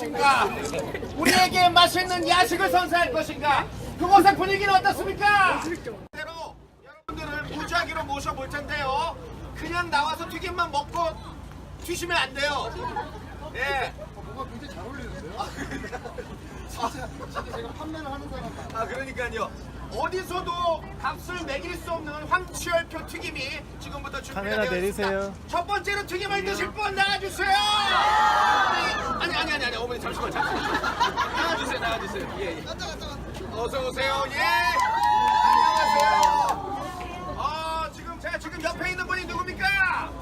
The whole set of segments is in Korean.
것인가? 우리에게 맛있는 야식을 선사할 것인가? 그곳의 분위기는 어떻습니까? 대로 여러분들을 무작위로 모셔볼 텐데요. 그냥 나와서 튀김만 먹고 튀시면 안 돼요. 예. 뭔가 굉장히 잘 어울리는데요? 진짜, 진짜 제가 판매를 하는 사람 같아요. 아 그러니까요. 어디서도 값을 매길 수 없는 황치열표 튀김이 지금부터 준비가 카메라 되어 내리세요. 있습니다. 첫 번째로 튀김을 드실 분 나와주세요. 아니 아니 아니 아니 어머니 잠시만 잠시만. 나와주세요 나와주세요. 예 예. 어서 오세요. 예. 안녕하세요. 아 지금 제가 지금 옆에 있는 분이 누굽니까?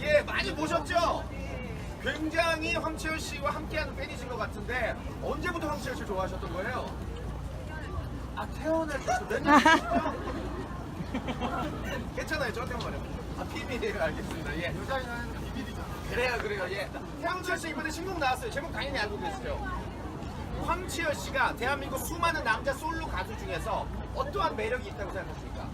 예 많이 보셨죠? 굉장히 황치열 씨와 함께하는 팬이신 것 같은데 언제부터 황치열 씨 좋아하셨던 거예요? 아 태어날 때부터 몇년 괜찮아요 저한테 말해요 아 비밀이에요 알겠습니다 예 비밀이잖아. 그래요 그래요. 예. 황치열 씨 이번에 신곡 나왔어요. 제목 당연히 알고 계시죠? 황치열 씨가 대한민국 수많은 남자 솔로 가수 중에서 어떠한 매력이 있다고 생각하십니까?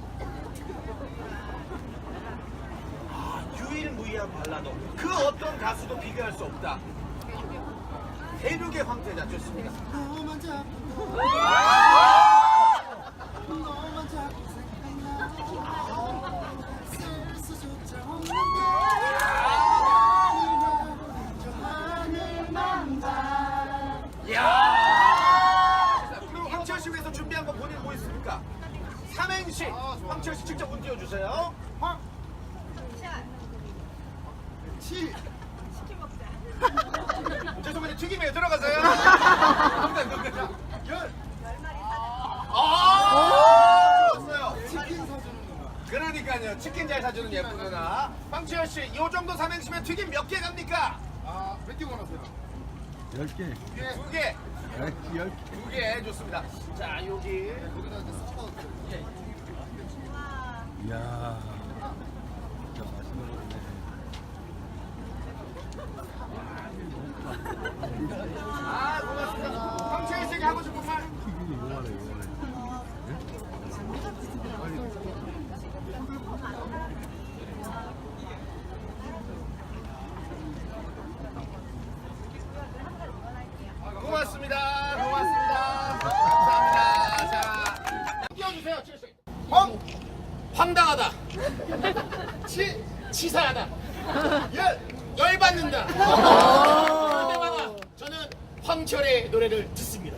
아, 유일무이한 발라드 그 어떤 가수도 비교할 수 없다. 대륙의 황태자 좋습니다 직접 문 띄워주세요 황. 치. 죄송한데 튀김에 들어가세요 열. 아 좋았어요 치킨 사주는 누나. 그러니까요 치킨 잘 사주는 예쁜 누나 황치열 씨이 정도 삼행시면 튀김 몇 개 갑니까? 아, 몇개 원하세요? 10개. 예. 두 개. 10개. 두 개 좋습니다. 자 여기 거기다 이제 섞어도 돼요. 이야. 진짜 맛있는 거네. 아 고맙습니다. 황치열 씨가 하고 싶은 말. 튀김이 요만해, 요만해. 고맙습니다. 감사합니다. 자 띄워주세요. 치열 씨. 황 황당하다. 치 치사하다. 열 열받는다. 그럴 때마다 저는 황철의 노래를 듣습니다.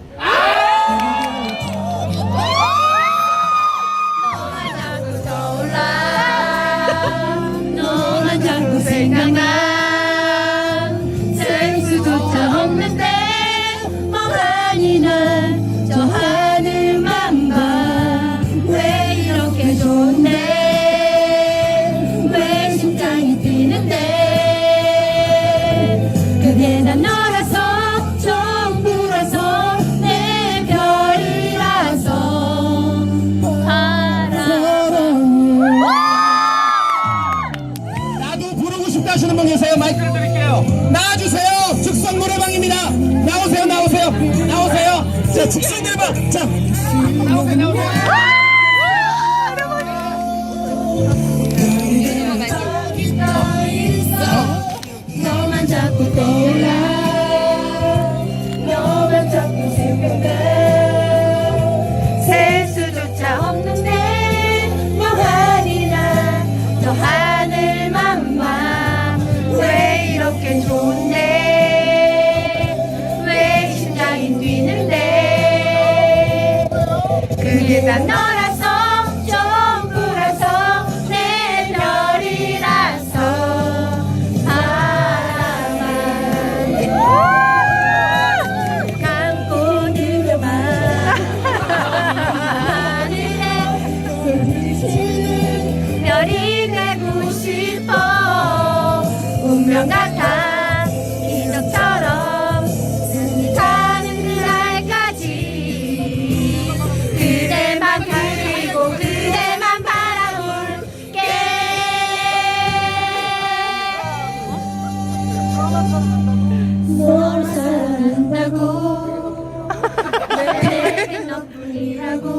자, 노래방. 자, 나오세요, 나오세요. 다 너라서 전부라서 내 별이라서 사랑해 감고 들려봐 하늘에 별이 되고 싶어 널 사랑한다고? 내겐 너뿐이라고